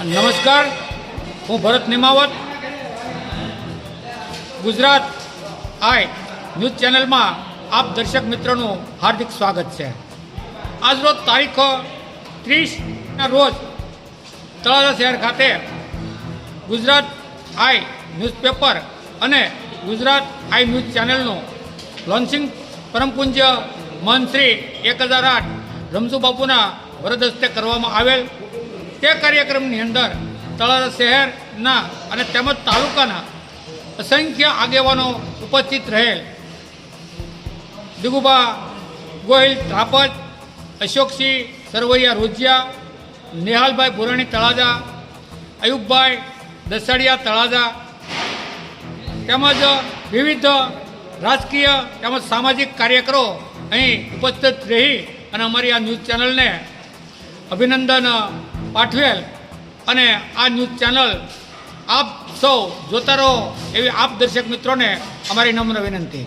નમસ્કાર, હું ભરત Nimavat. Gujarat I news ચેનલમાં આપ દર્શક મિત્રોનું હાર્દિક સ્વાગત છે. આજરોજ તારીખ ત્રીસના રોજ તળાજા શહેર ખાતે ગુજરાત આઈ ન્યૂઝપેપર અને ગુજરાત આઈ ન્યૂઝ ચેનલનું લોન્ચિંગ પરમ પૂજ્ય શ્રી એક હજાર આઠ રમસુ બાપુના વરદ હસ્તે કરવામાં આવેલ તે કાર્યક્રમની અંદર તળાજા શહેરના અને તેમજ તાલુકાના અસંખ્ય આગેવાનો ઉપસ્થિત રહેલ. દિગુબા ગોહિલ ત્રાપજ અશોકસિંહ, સરવૈયા રોજિયા, નિહાલભાઈ ભુરાણી તળાજા, અયુબભાઈ દસાડિયા તળાજા તેમજ વિવિધ રાજકીય તેમજ સામાજિક કાર્યકરો અહીં ઉપસ્થિત રહી અને અમારી આ ન્યૂઝ ચેનલને અભિનંદન પાઠવેલ અને આ ન્યૂઝ ચેનલ આપ સૌ જોતા રહો એવી આપ દર્શક મિત્રોને અમારી નમ્ર વિનંતી.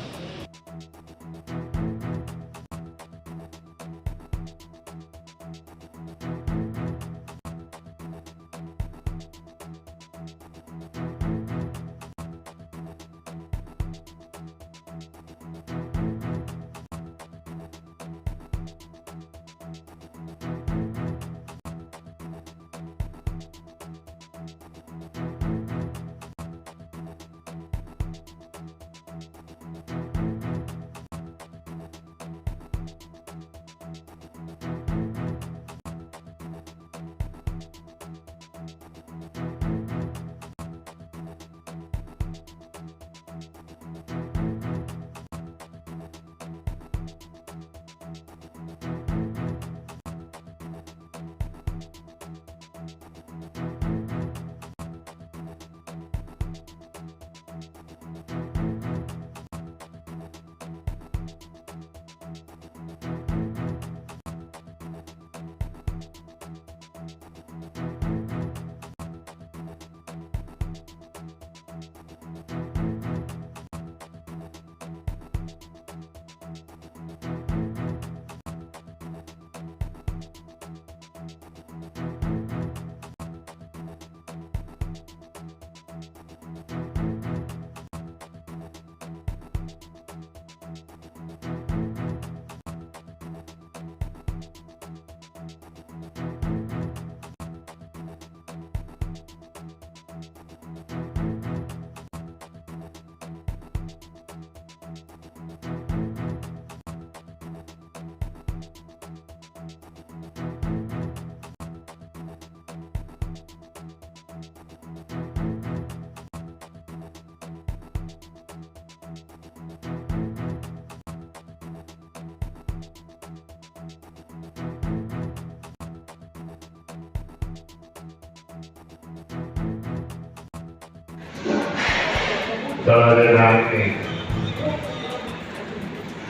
તળાજાની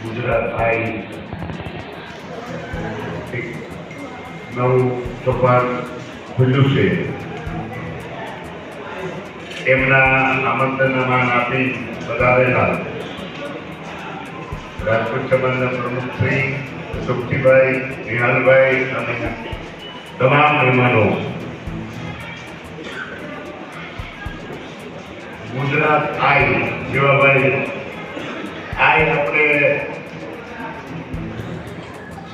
ગુજરાત આમંત્રણના માન આપી વધારેલા રાજકોટ સમાજના પ્રમુખ શ્રી સુખજીભાઈ નિહાલભાઈ અને તમામ મહેમાનો ગુજરાત આઈ જેવાભાઈ આઈ આપણે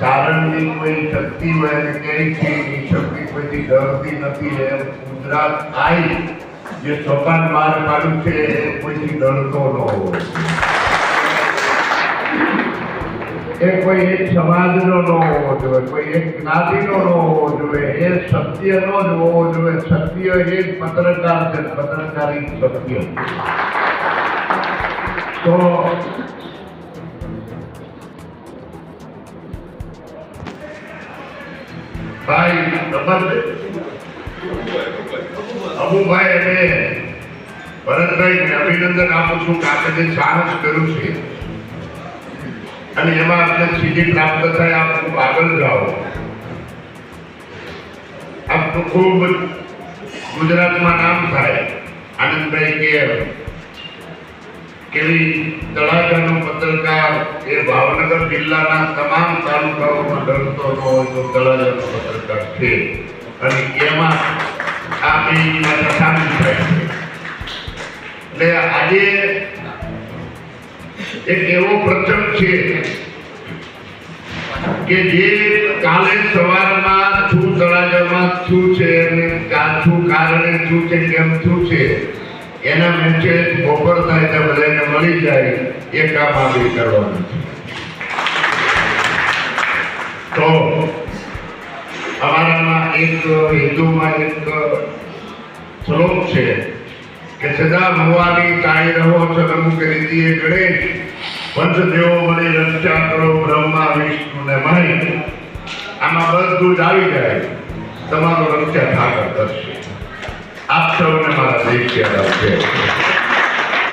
સારણની કોઈ શક્તિ હોય અને કઈ એ શક્તિ કોઈથી ડરતી નથી એમ ગુજરાત આઈ, જે સોપાન માર પાડ્યું છે, એ કોઈથી ડરતો ન હોય. એ કોઈ એક સમાજનો ન હોવો જોઈએ, કોઈ એક જ્ઞાતિનો ન હોવો જોઈએ, એ સત્યનો જ હોવો જોઈએ, સત્ય એ જ પત્રકાર છે, પત્રકારી સત્ય. તો ભાઈ નમસ્તે અબુભાઈ, અને ભરતભાઈને અભિનંદન આપું છું કે આપણે જે સાહસ કર્યું છે અને એમાં આપણે સિદ્ધિ પ્રાપ્ત થાય, આપ ખૂબ આગળ જાઓ. આપનું ખૂબ ગુજરાતમાં નામ થાય, આનંદભાઈ કે કેવી તળાજાનો પત્રકાર, એ ભાવનગર જિલ્લાના તમામ તાલુકાઓમાં ડરતો ન હોય તો તળાજાનો પત્રકાર છે. અને એમાં પેઢીમાં સામેલ થાય છે. એટલે આજે એક એવો પ્રસંગ છે કે જે કાલે સવારમાં શું તળાજામાં શું છે અને શું કારણે શું છે, કેમ શું છે, એના મેસેજ બપોર થાય તો બધાને મળી જાય, એ કામ આપણે કરવાનું છે. તો અમારામાં એક હિન્દુમાં એક શ્લોક છે કે સદા ભગવાની કાઈ રહો સદમુખ રીતિએ ગણેશ પંચદેવો મને રક્ષા કરો, બ્રહ્મા, વિષ્ણુ ને આમાં બધું આવી જાય. તમારો રક્ષા ઠાકર કરશે. આપ સૌને મારા દેશ છે